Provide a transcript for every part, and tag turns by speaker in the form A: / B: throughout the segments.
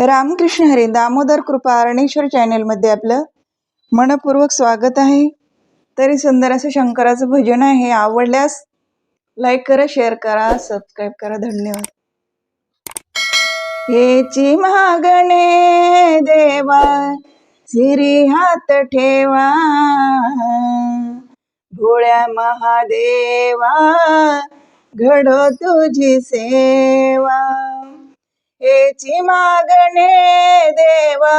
A: रामकृष्ण हरी दामोदर कृपा अरणेश्वर चॅनेलमध्ये आपलं मनपूर्वक स्वागत आहे. तरी सुंदर असं शंकराचं भजन आहे. आवडल्यास लाईक करा शेअर करा सबस्क्राईब करा. धन्यवाद. येची मागणे देवा सिरी हात ठेवा. भोळ्या महादेवा घडो तुझी सेवा. हेची मागणे देवा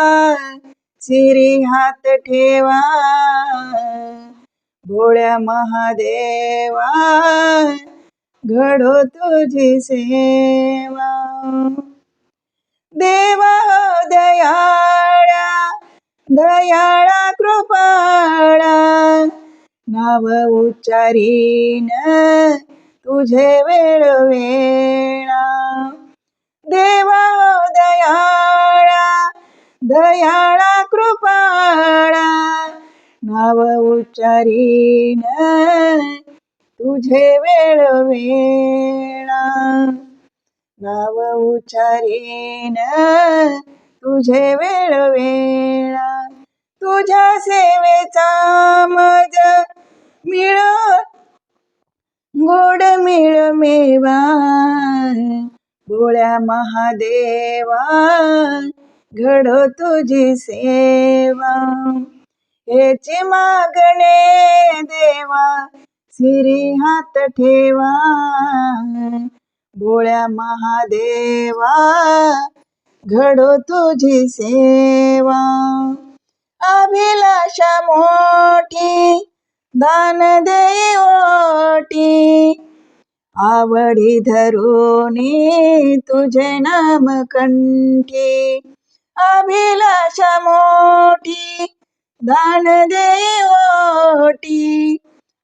A: सिरी हात ठेवा. भोळ्या महादेवा घडो तुझी सेवा. देवा हो दयाळा दयाळा कृपाळा नाव उच्चारीन तुझे वेळ देवा दयाळा दयाळा कृपाळा नाव उच्चारीन तुझे वेळ वेळा. नाव उच्चारीन तुझे वेळ वेळा. तुझ्या सेवेचा मज मिळ गोड मिळ मेवा. गोळ्या महादेवा घडो तुझी सेवा. हेची मागणे देवा सिरी हात ठेवा. भोळ्या महादेवा घडो तुझी सेवा. अभिलाषा मोठी दान देवटी आवडी धरुनी तुझे नाम कंठी. अभिलाषा मोठी दान देई ओटी.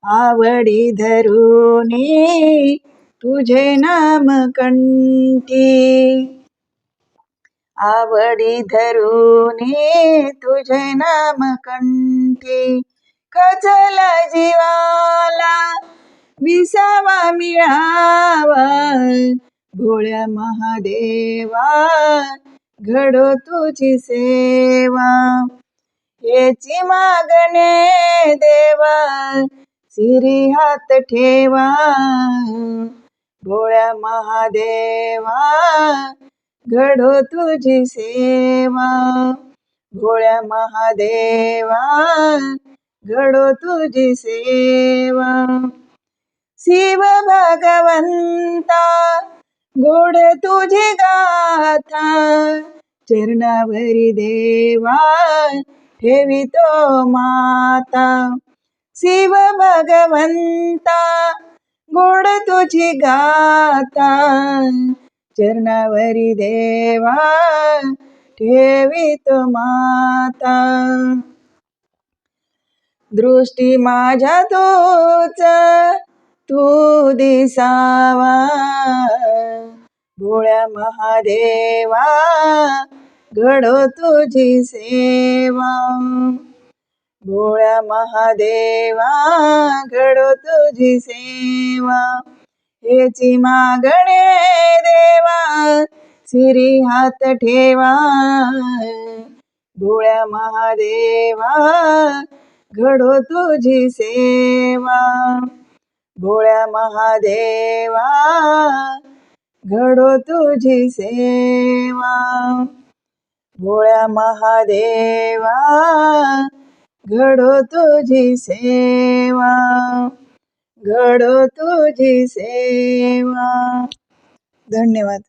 A: आवडी धरुनी तुझे नाम कंठी. आवडी धरुनी तुझे नाम कंठी. खचला जीवाला मिळावा मिळावा. भोळ्या महादेवा घडो तुझी सेवा. याची मागणे देवा सिरी हात ठेवा. भोळ्या महादेवा घडो तुझी सेवा. भोळ्या महादेवा घडो तुझी सेवा. शिव भगवंता गोड तुझी गाथा चरणावरी देवा ठेवितो माता. शिव भगवंता गोड तुझी गाता चरणावरी देवा ठेवितो माता. दृष्टी माझ्या तूच तू दिसावा. भोळ्या महादेवा घडो तुझी सेवा. भोळ्या महादेवा घडो तुझी सेवा. हेची मागणे देवा सिरी हात ठेवा. भोळ्या महादेवा घडो तुझी सेवा. भोळ्या महादेवा घडो तुझी सेवा. भोळ्या महादेवा घडो तुझी सेवा. घडो तुझी सेवा. धन्यवाद.